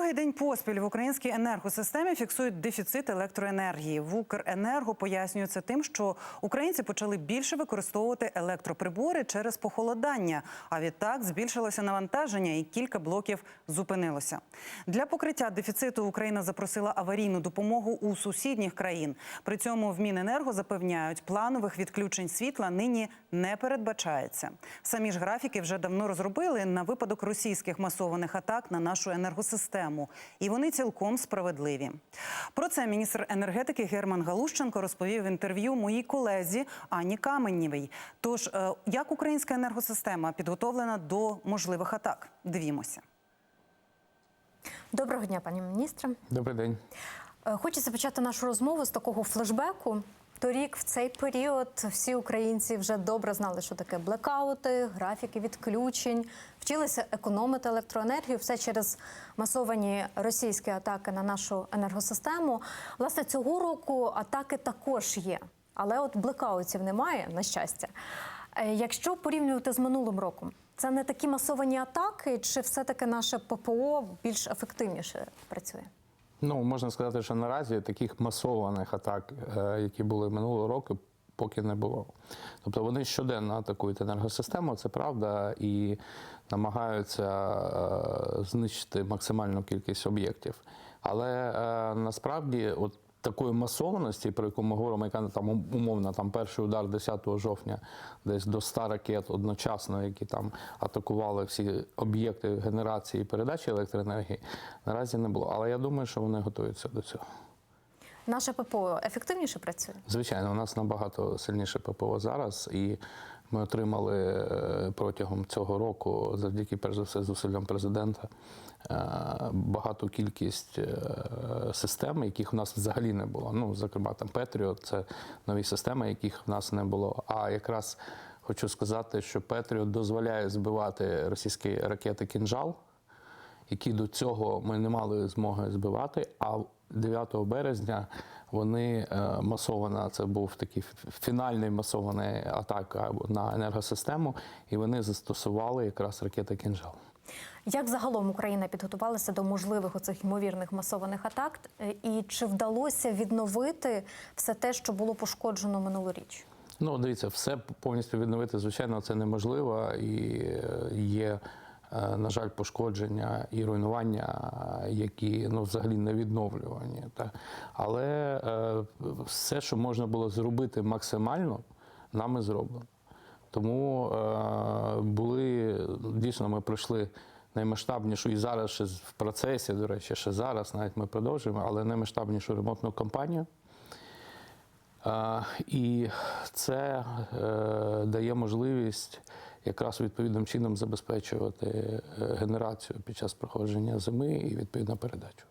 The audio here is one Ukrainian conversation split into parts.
Другий день поспіль в українській енергосистемі фіксують дефіцит електроенергії. В Укренерго пояснюється тим, що українці почали більше використовувати електроприбори через похолодання. А відтак збільшилося навантаження, і кілька блоків зупинилося. Для покриття дефіциту Україна запросила аварійну допомогу у сусідніх країн. При цьому в Міненерго запевняють, планових відключень світла нині не передбачається. Самі ж графіки вже давно розробили на випадок російських масованих атак на нашу енергосистему, і вони цілком справедливі. Про це міністр енергетики Герман Галущенко розповів в інтерв'ю моїй колезі Ані Каменнєвій. Тож, е, як українська енергосистема підготовлена до можливих атак? Дивімося. Доброго дня, пані міністре. Добрий день. Е, Хочеться почати нашу розмову з такого флешбеку. Торік, в цей період, всі українці вже добре знали, що таке блекаути, графіки відключень, вчилися економити електроенергію, все через масовані російські атаки на нашу енергосистему. Власне, цього року атаки також є, але от блекаутів немає, на щастя. Е, Якщо порівнювати з минулим роком, це не такі масовані атаки, чи все-таки наше ППО більш ефективніше працює? Ну можна сказати, що наразі таких масованих атак, е, які були минулого року, поки не було. Тобто вони щоденно атакують енергосистему, це правда, і намагаються е, знищити максимальну кількість об'єктів. Але е, насправді, от такої масованості, про яку ми говоримо, яка там умовно там перший удар 10 жовтня, десь до 100 ракет одночасно, які там атакували всі об'єкти генерації і передачі електроенергії, наразі не було. Але я думаю, що вони готуються до цього. Наше ППО ефективніше працює? Звичайно, у нас набагато сильніше ППО зараз, і ми отримали е, протягом цього року, завдяки перш за все зусиллям президента, е, багату кількість е, систем, яких в нас взагалі не було. Ну, зокрема, там Петріот це нові системи, яких в нас не було. А якраз хочу сказати, що Петріот дозволяє збивати російські ракети кінжал які до цього ми не мали змоги збивати. А 9 березня вони е, масована, це був такий фінальний масований атака на енергосистему, і вони застосували якраз ракети кінжал. Як загалом Україна підготувалася до можливих оцих ймовірних масованих атак, Е, і чи вдалося відновити все те, що було пошкоджено минулоріч? Ну, дивіться, все повністю відновити, звичайно, це неможливо і е, є. Е, На жаль, пошкодження і руйнування, е, які ну взагалі не відновлювані. Та. Але е, все, що можна було зробити максимально, нами зроблено. Тому були дійсно, ми пройшли наймасштабнішу і зараз ще в процесі, до речі, ще зараз, навіть ми продовжуємо, але наймасштабнішу ремонтну кампанію. І це дає можливість якраз відповідним чином забезпечувати е, генерацію під час проходження зими і відповідно передачу.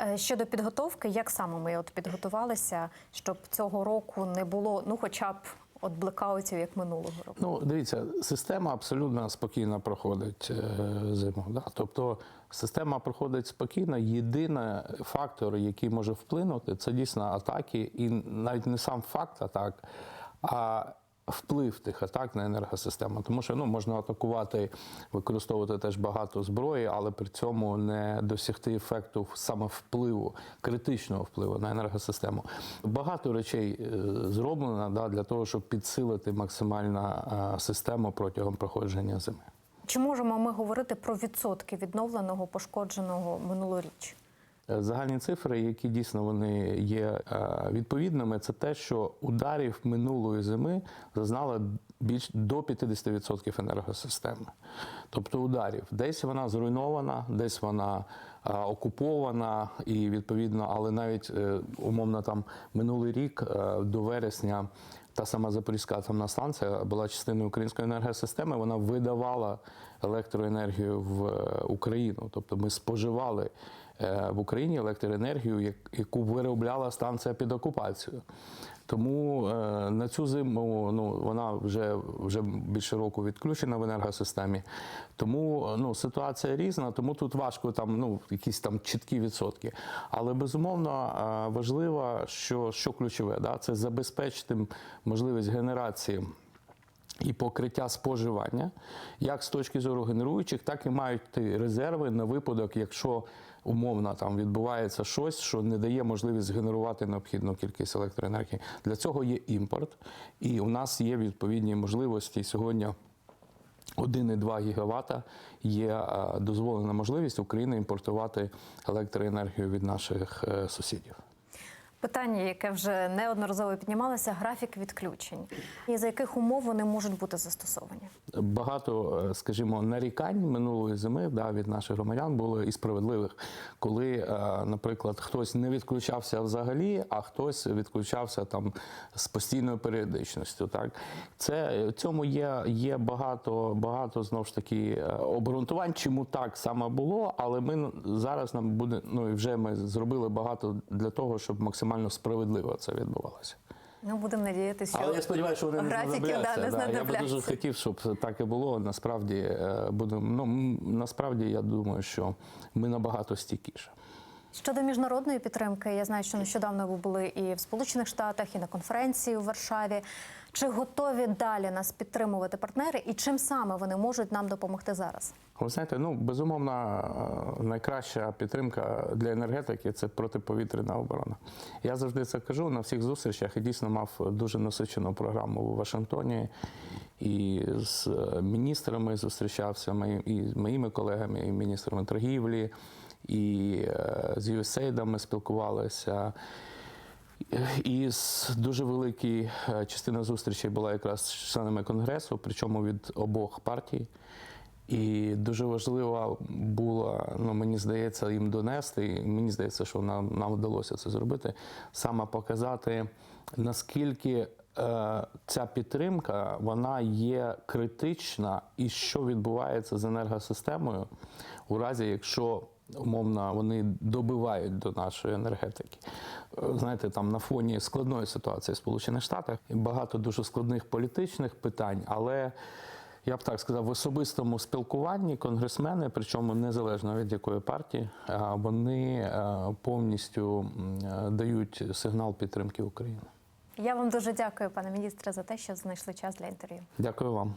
Е, Щодо підготовки, як саме ми от підготувалися, щоб цього року не було ну, хоча б от блекаутів, як минулого року? Ну, дивіться, система абсолютно спокійно проходить е, зиму. Да? Тобто система проходить спокійно. Єдиний фактор, який може вплинути, це дійсно атаки, і навіть не сам факт атак, а вплив тих атак на енергосистему. Тому що ну, можна атакувати, використовувати теж багато зброї, але при цьому не досягти ефекту саме впливу, критичного впливу на енергосистему. Багато речей е, зроблено да, для того, щоб підсилити максимально е, систему протягом проходження зими. Чи можемо ми говорити про відсотки відновленого пошкодженого минулоріч? Е, Загальні цифри, які дійсно вони є е, відповідними, це те, що ударів минулої зими зазнала більш до 50% енергосистеми. Тобто ударів. Десь вона зруйнована, десь вона е, окупована, і відповідно, але навіть умовно там минулий рік до вересня. Та сама Запорізька атомна станція була частиною української енергосистеми. Вона видавала електроенергію в е, Україну. Тобто ми споживали е, в Україні електроенергію, яку виробляла станція під окупацією. Тому е, на цю зиму ну, вона вже, вже більше року відключена в енергосистемі. Тому ну, ситуація різна, тому тут важко там, ну, якісь там чіткі відсотки. Але безумовно е, важливо, що, що ключове, да, це забезпечити можливість генерації і покриття споживання, як з точки зору генеруючих, так і мають резерви на випадок, якщо умовно там відбувається щось, що не дає можливість згенерувати необхідну кількість електроенергії. Для цього є імпорт, і у нас є відповідні можливості сьогодні. 1,2 гігавата є е, дозволена можливість України імпортувати електроенергію від наших е, сусідів. Питання, яке вже неодноразово піднімалося, графік відключень. І за яких умов вони можуть бути застосовані? Багато, е, скажімо, нарікань минулої зими да, від наших громадян було і справедливих, коли, е, наприклад, хтось не відключався взагалі, а хтось відключався там з постійною періодичністю. Так це в цьому є, є багато, багато знову ж таки е, обґрунтувань, чому так саме було, але ми зараз нам буде ну і вже ми зробили багато для того, щоб максимально справедливо це відбувалося. Ну будемо надіятися, що Але я сподіваюся, що вони не знадобляться. да, не да. Я би дуже хотів, щоб так і було. Насправді е, будемо. Ну насправді я думаю, що ми набагато стійкіше. Щодо міжнародної підтримки, я знаю, що нещодавно ви були і в Сполучених Штатах, і на конференції у Варшаві. Чи готові далі нас підтримувати партнери, і чим саме вони можуть нам допомогти зараз? Ви знаєте, ну безумовно, е, найкраща підтримка для енергетики це протиповітряна оборона. Я завжди це кажу на всіх зустрічах і дійсно мав дуже насичену програму у Вашингтоні. І з е, міністрами зустрічався і з моїми колегами, і міністрами торгівлі, і е, з USAID ми спілкувалися. І дуже великий е, частина зустрічей була якраз з членами конгресу, причому від обох партій. І дуже важливо було, ну мені здається, їм донести. І мені здається, що нам, нам вдалося це зробити. Саме показати, наскільки е, ця підтримка вона є критична, і що відбувається з енергосистемою у разі, якщо умовно вони добивають до нашої енергетики. Е, Знаєте, там на фоні складної ситуації в Сполучених Штатах багато дуже складних політичних питань, але я б так сказав, в особистому спілкуванні конгресмени, причому незалежно від якої партії, вони повністю дають сигнал підтримки України. Я вам дуже дякую, пане міністре, за те, що знайшли час для інтерв'ю. Дякую вам.